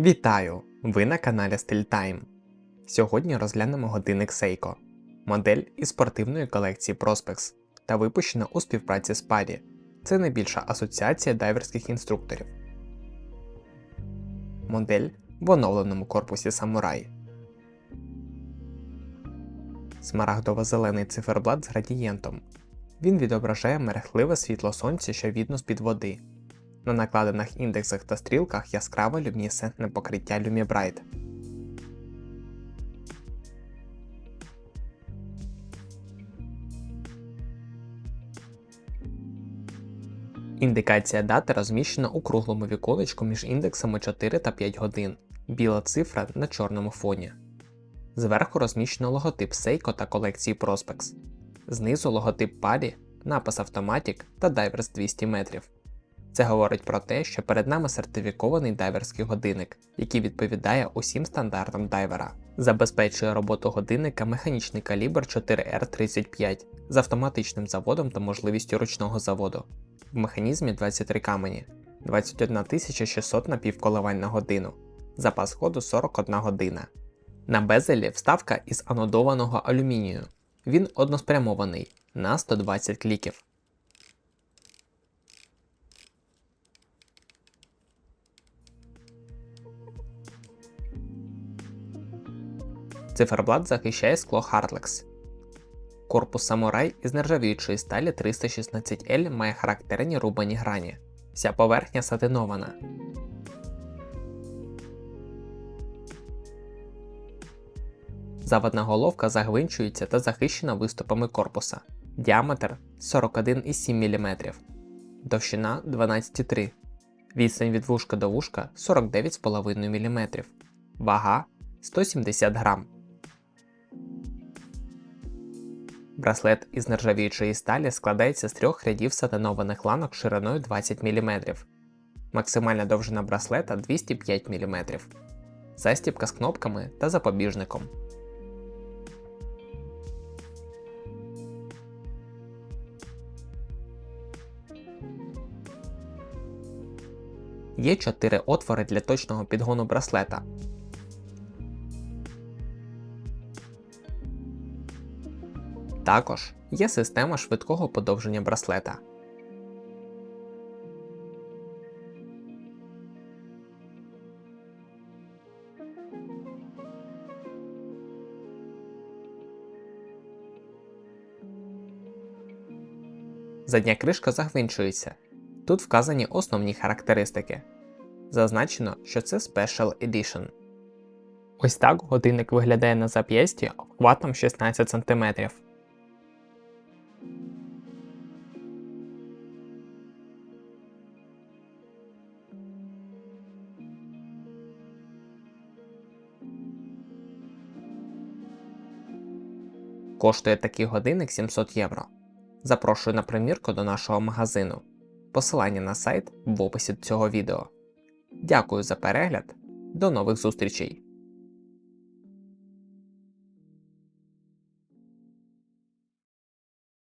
Вітаю! Ви на каналі StyleTime. Сьогодні розглянемо годинник Seiko, модель із спортивної колекції Prospex та випущена у співпраці з PADI. Це найбільша асоціація дайверських інструкторів. Модель в оновленому корпусі Samurai. Смарагдово-зелений циферблат з градієнтом. Він відображає мерехтливе світло сонця, що видно з-під води. На накладених індексах та стрілках яскраве люмінесцентне покриття Lumibright. Індикація дати розміщена у круглому віконечку між індексами 4 та 5 годин. Біла цифра на чорному фоні. Зверху розміщено логотип Seiko та колекції Prospex. Знизу логотип PADI, напис Automatic та Divers 200 метрів. Це говорить про те, що перед нами сертифікований дайверський годинник, який відповідає усім стандартам дайвера. Забезпечує роботу годинника механічний калібр 4R35 з автоматичним заводом та можливістю ручного заводу. В механізмі 23 камені, 21 600 напівколивань на годину, запас ходу 41 година. На безелі вставка із анодованого алюмінію. Він односпрямований на 120 кліків. Циферблат захищає скло Hardlex. Корпус Samurai із нержавіючої сталі 316L має характерні рубані грані. Вся поверхня сатинована. Заводна головка загвинчується та захищена виступами корпуса. Діаметр 41,7 мм. Довщина 12,3 Відстань від вушка до вушка 49,5 мм. Вага 170 грам. Браслет із нержавіючої сталі складається з трьох рядів сатанованих ланок шириною 20 мм. Максимальна довжина браслета 205 мм. Застібка з кнопками та запобіжником. Є 4 отвори для точного підгону браслета. Також є система швидкого подовження браслета. Задня кришка загвинчується. Тут вказані основні характеристики. Зазначено, що це Special Edition. Ось так годинник виглядає на зап'ясті обхватом 16 см. Коштує такий годинник 700 євро. Запрошую на примірку до нашого магазину. Посилання на сайт в описі цього відео. Дякую за перегляд. До нових зустрічей!